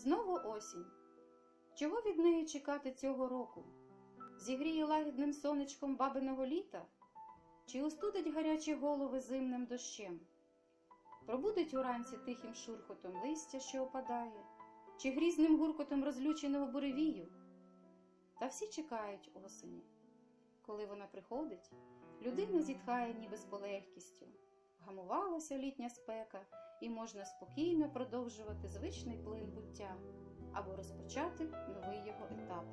Знову осінь. Чого від неї чекати цього року? Зігріє лагідним сонечком бабиного літа? Чи остудить гарячі голови зимним дощем? Пробудить уранці тихим шурхотом листя, що опадає, чи грізним гуркотом розлюченого буревію? Та всі чекають осені. Коли вона приходить, людина зітхає ніби з полегкістю. Гамувалася літня спека, і можна спокійно продовжувати звичний плин буття або розпочати новий його етап.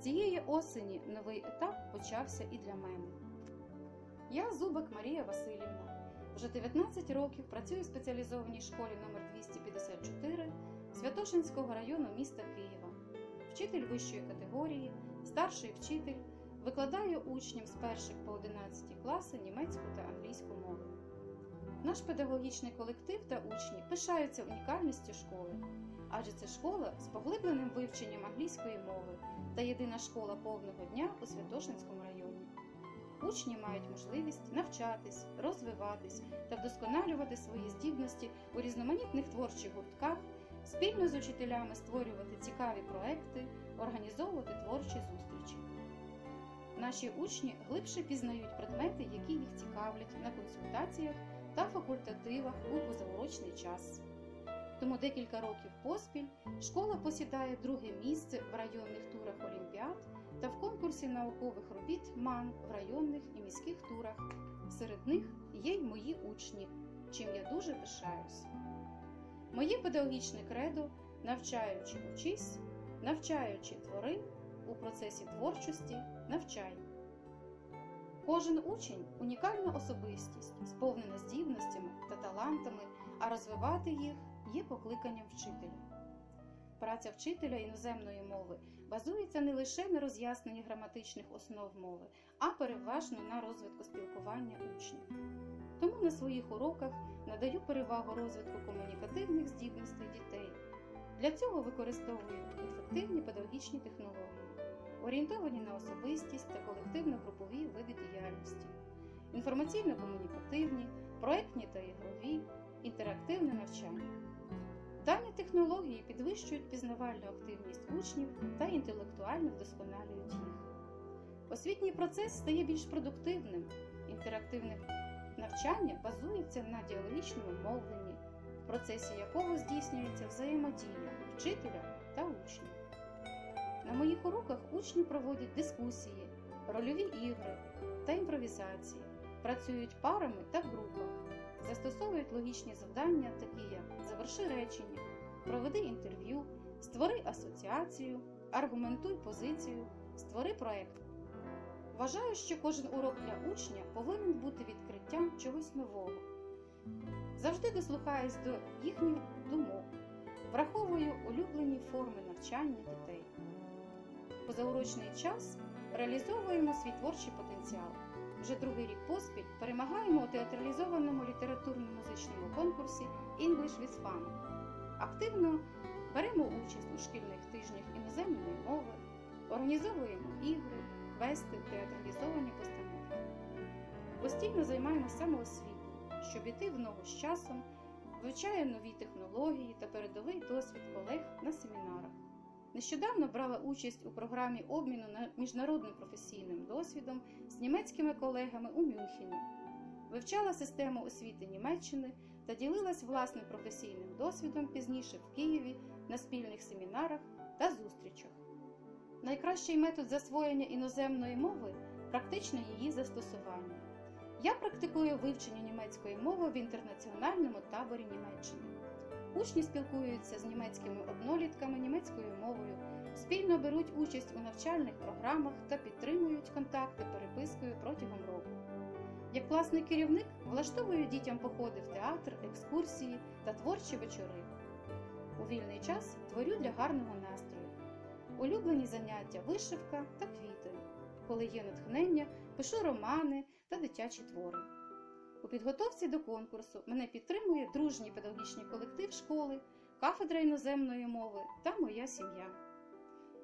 Цієї осені новий етап почався і для мене. Я Зубак Марія Васильівна. Вже 19 років працюю в спеціалізованій школі номер 254 Святошинського району міста Києва, вчитель вищої категорії, старший вчитель, викладаю учням з перших по 11 класи німецьку та англійську мови. Наш педагогічний колектив та учні пишаються унікальністю школи, адже це школа з поглибленим вивченням англійської мови та єдина школа повного дня у Святошинському районі. Учні мають можливість навчатись, розвиватись та вдосконалювати свої здібності у різноманітних творчих гуртках, спільно з учителями створювати цікаві проекти, організовувати творчі зустрічі. Наші учні глибше пізнають предмети, які їх цікавлять на консультаціях та факультативах у позаурочний час. Тому декілька років поспіль школа посідає друге місце в районних турах Олімпіад та в конкурсі наукових робіт МАН в районних і міських турах. Серед них є й мої учні, чим я дуже пишаюсь. Моє педагогічне кредо навчаючи учись, навчаючи твори у процесі творчості навчай. Кожен учень унікальна особистість, сповнена талантами, а розвивати їх є покликанням вчителя. Праця вчителя іноземної мови базується не лише на роз'ясненні граматичних основ мови, а переважно на розвитку спілкування учнів. Тому на своїх уроках надаю перевагу розвитку комунікативних здібностей дітей. Для цього використовую ефективні педагогічні технології, орієнтовані на особистість та колективно-групові види діяльності, інформаційно-комунікативні, проектні та ігрові, інтерактивне навчання. Дані технології підвищують пізнавальну активність учнів та інтелектуально вдосконалюють їх. Освітній процес стає більш продуктивним, інтерактивне навчання базується на діалогічному мовленні, в процесі якого здійснюється взаємодія вчителя та учнів. На моїх уроках учні проводять дискусії, рольові ігри та імпровізації, працюють парами та в групах, застосовують логічні завдання, такі як заверши речення, проведи інтерв'ю, створи асоціацію, аргументуй позицію, створи проект. Вважаю, що кожен урок для учня повинен бути відкриттям чогось нового. Завжди дослухаюсь до їхніх думок, враховую улюблені форми навчання дітей. Позаурочний час реалізовуємо свій творчий потенціал. Вже другий рік поспіль перемагаємо у театралізованому літературно-музичному конкурсі English with Fun. Активно беремо участь у шкільних тижнях іноземної мови, організовуємо ігри, квести, театралізовані постановки. Постійно займаємося самоосвітою, щоб іти в ногу з часом, вивчає нові технології та передовий досвід колег на семінарах. Нещодавно брала участь у програмі обміну міжнародним професійним досвідом з німецькими колегами у Мюнхені, вивчала систему освіти Німеччини та ділилась власним професійним досвідом пізніше в Києві на спільних семінарах та зустрічах. Найкращий метод засвоєння іноземної мови практичне її застосування. Я практикую вивчення німецької мови в інтернаціональному таборі Німеччини. Учні спілкуються з німецькими однолітками німецькою мовою, спільно беруть участь у навчальних програмах та підтримують контакти перепискою протягом року. Як класний керівник влаштовую дітям походи в театр, екскурсії та творчі вечори. У вільний час творю для гарного настрою. Улюблені заняття вишивка та квіти. Коли є натхнення, пишу романи та дитячі твори. У підготовці до конкурсу мене підтримує дружній педагогічний колектив школи, кафедра іноземної мови та моя сім'я.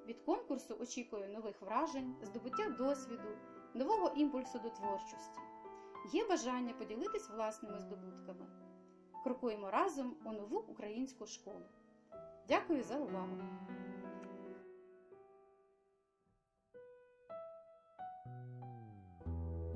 Від конкурсу очікую нових вражень, здобуття досвіду, нового імпульсу до творчості. Є бажання поділитись власними здобутками. Крокуємо разом у нову українську школу. Дякую за увагу!